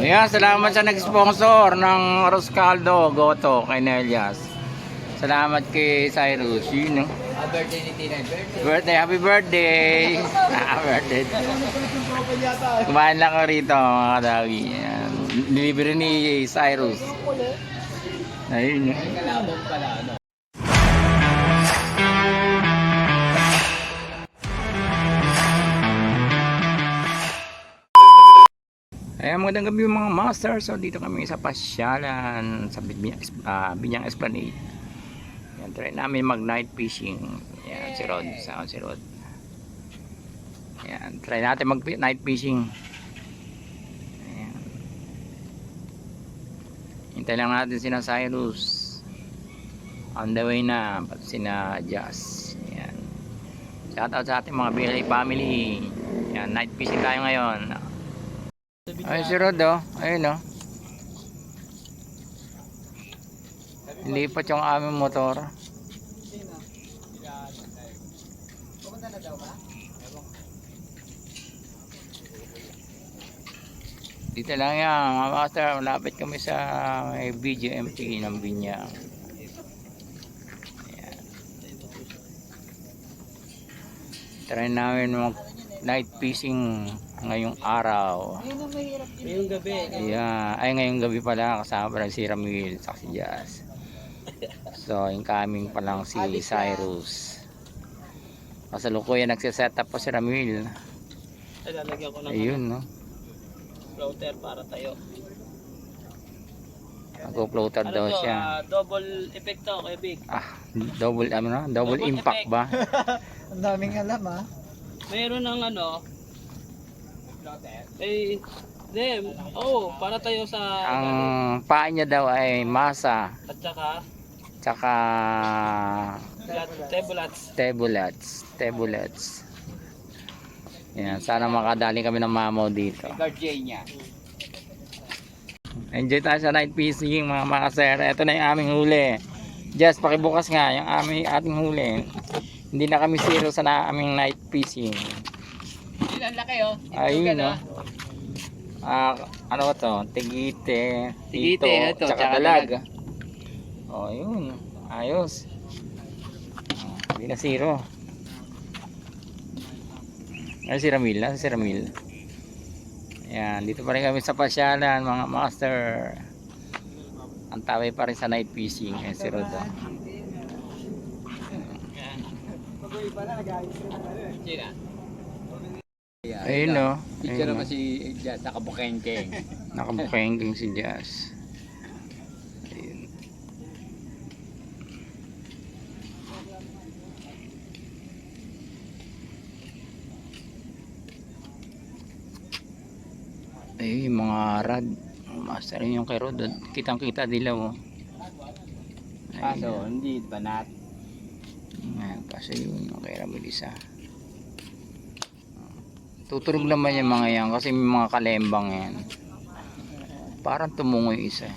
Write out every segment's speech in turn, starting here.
Ayan, salamat sa nag-sponsor ng Roscaldo Goto kay Nelias. Salamat kay Cyrus. Yun, no? birthday ni Tina. Birthday. Happy birthday! Birthday. Kumain lang ko rito, mga kadawi. Ayan. Delivery ni Cyrus. Ayun, pala, Ayan, magandang gabi mga master. So, dito kami sa pasyalan sa Binyang, uh, Binyang Esplanade. Ayan, try namin mag night fishing. Ayan, si Rod. Saan si Rod? Ayan, try natin mag night fishing. Ayan. Hintay lang natin sina Cyrus. On the way na, pati sina Jazz. Ayan. Shout out sa ating mga Billy family. Ayan, night fishing tayo ngayon. Ay, si Rod oh. Ayun oh. Lipat yung aming motor. Pumunta na daw ba? Dito lang yan, mga master. Malapit kami sa may BGMP ng Binyang. Try namin mag night fishing ngayong araw. Ngayong gabi. Yeah. Ay, ngayong gabi pala kasama pa rin si Ramil sa si Jazz. So, incoming pa lang si Cyrus. Kasalukuyan nagsiset up pa si Ramil. Ay, lalagyan ko ng Ayun, no? floater para tayo. Nag-floater daw to, siya. ah, double effect to kay Big. Ah, double ano na? Double, Double impact effect. ba? Ang daming alam ah. Mayroon ng ano, eh, dem, oh, para tayo sa, Ang paa niya daw ay masa, at saka, tsaka tablets. tebulats, tebulats. Yan, sana makadali kami ng mamaw dito. Guardian niya. Enjoy tayo sa night fishing mga makasera. Ito na yung aming huli. Just pakibukas nga yung aming ating huli. Hindi na kami zero sa na aming night fishing. Ilan laki oh. Ayun no. Ah, ano ba to? Tigite, Tigite, tito, ito, tsaka tsaka dalag. Oh, yun. Ayos. Oh, Hindi na zero. Ay, si Ramil. Nasa si Ramil. Ayan, dito pa rin kami sa pasyalan, mga master. Ang taway pa rin sa night fishing. Ayan, si Roda. Sina? Ayun no. Picture Ayun, naman no. si Jazz, nakabukengkeng. Nakabukengking si Jazz. Ayun. Ay, yung mga rad. Master yung kay Rod. Kitang kita dilaw. Oh. Kaso, hindi banat. Kasi yun, okay Ramil isa. Tuturog naman yung mga yan kasi may mga kalembang yan. Parang tumungoy isa.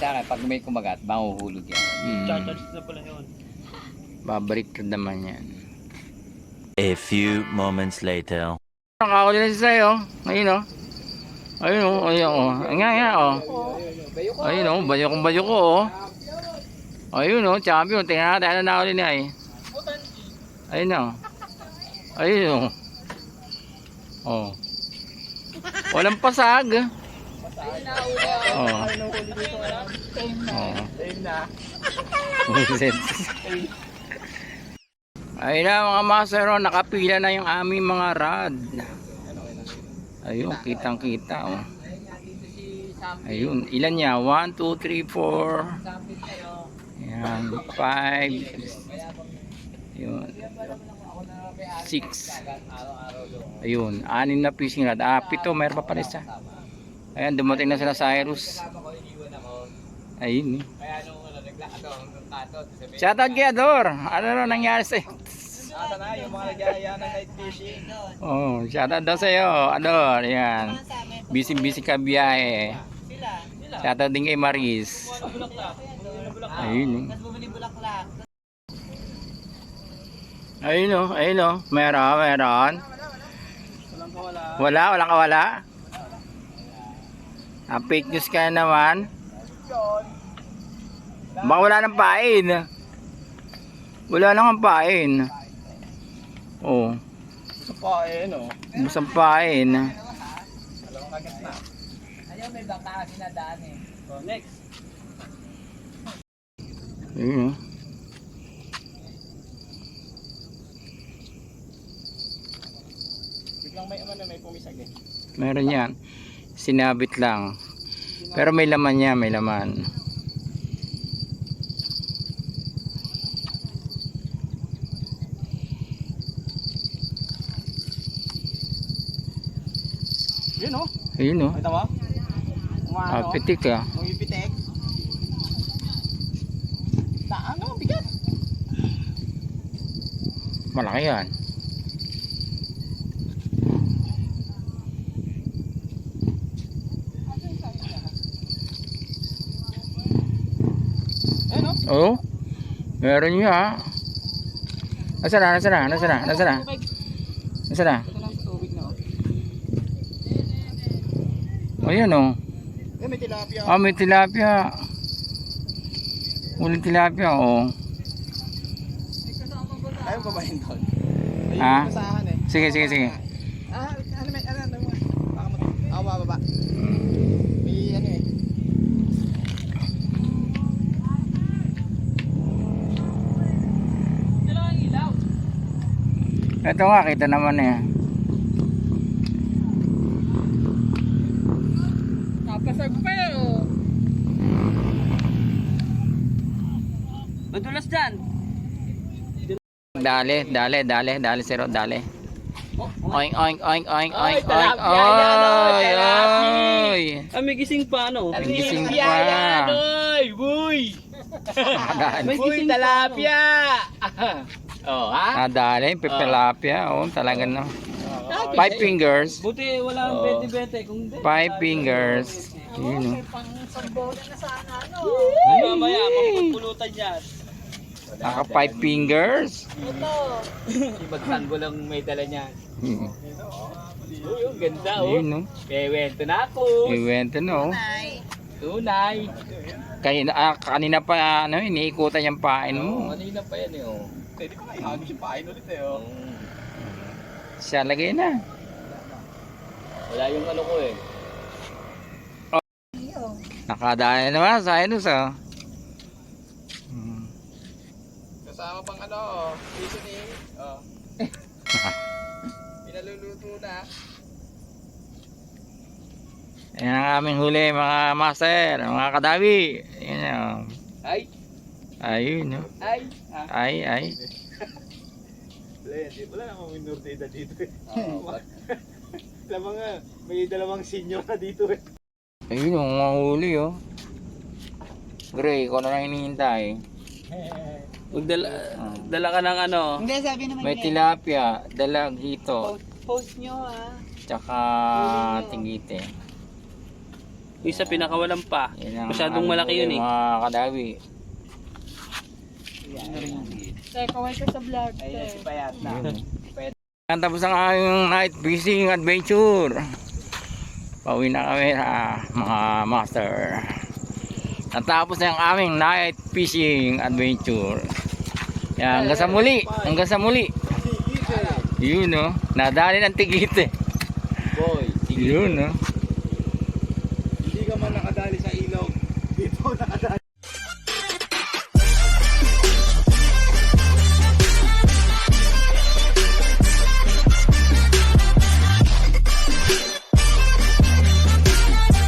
Sa akin, pag may kumagat, mahuhulog yan. Hmm, Chargers na pala yun. babalik naman yan. A few moments later. Nakakuli na siya sa'yo. Ayun o. Ayun o. Ayun o. Nga nga o. Ayun o. Bayo kong bayo ko o. Ayun o. Champion. Tingnan natin ano nakuli niya eh. Ayun o. Ayun o. Oh. Walang pasag. Oh. Oh. Ayun na mga master, oh, nakapila na yung aming mga rad. Ayun, kitang kita oh. Ayun, ilan niya? 1, 2, 3, 4. Ayan, 5. Ayun. 6. Ayun, anim na fishing rod. Ah, pito, mayroon pa pala isa. Ayan, dumating na sila Cyrus. Ayun. eh. Ano, sabi, Shoutout kay Ador. Ano na nangyari sa'yo? Asa na yung mga nagyaya ng night fishing? Oh, shoutout daw sa'yo. Ador, yan. Busy-busy ka biyahe. Shoutout din kay Maris. Ayun. eh. Ayun o, ayun o. Meron, meron. Kawala. Wala, walang kawala. Ah, fake news ka na naman. Baka wala nang pain. Wala nang pain. Oh, Sa pae, no? musang pain. Dalawang kagat na. Ayaw, may baka kasi nadaan eh. So, next. Ayun o. Biglang may ano, may pumisag eh. Meron yan. Sinabit lang. Pero may laman niya, may laman. Ayun o. Kita mo? Kung Ah, pitik ah. kung ipitek. Ta, ano, bigat. Malaki yan. Eh, no? Oh. Meron niya. Nasaan na? Nasaan na? Nasaan na? Nasaan na? Nasaan na? Ito lang sa tubig, no? Ayun oh. Eh, may tilapia. Ah, may tilapia. Uling tilapia, oh. Ayaw ba ba yun doon? Ayun Ha? eh. Sige, sige, sige. Ah, ano may, ano, ano, baka mo, ah, bababa. May ano eh. Ito nga, kita naman eh. Napasag pa yun, oh. Madulas dyan. Dali, dali, dali, dali, siro, dali. Oink, oink, oink, oink, Ay, oink, oink. tilapia yan, oh, Oy, tilapia. oy. Ah, may gising pa, ano? May gising pa. yan, oy, buy! Nadali. May Buy, gising pa, tilapia! oh, ha? Nadali, pipilapia. Oh, talaga na. Five fingers. Buti wala ang Oo. bete-bete. Kung hindi, Five fingers. Yun, oh. ay, mamaya, papagpulutan yan. Naka five fingers. Si Bagsango lang may dala niya. Hmm. Uy, ang ganda oh. Yun, no? Bewento na ako. Iwento, no? Tunay. Kanina, ah, kanina pa, ano, iniikutan yung pain Oh, mo. kanina pa yan eh oh. Pwede ko na ihagis yung pain ulit eh, oh. Mm. Siya lagay na. Wala yung ano ko eh. Nakadaan naman sa Inus, oh. Hmm. Kasama pang ano, oh, seasoning. Oh. Pinaluluto na. Yan ang aming huli, mga master, mga kadawi. Yan, oh. Ay, Ayun, no? ay. Ay, ay. Wala yan, wala namang minor de edad dito eh. Ba't- Alam nga, may dalawang senior na dito eh. Ayun, yung mga huli, oh. Gray, ano na hinihintay. Magdala, dala ka ng ano. Hindi, sabi naman May tilapia, dalag hito, Post nyo ah. tsaka tigite. Yung isa pinakawalan pa. Yan ang Masyadong aming malaki yun eh. Mga kadawi. Teka, wait ka sa vlog. Ayun si Payat na. Yun. Yan tapos ang aming night fishing adventure. Pauwi na kami ha, mga master. Natapos na ang aming night fishing adventure. Yan, hanggang sa muli. Hanggang sa muli. Yun no. Nadali ng tigite. Boy, sige. Yun no. Hindi ka man nakadali sa ilog. Dito nakadali.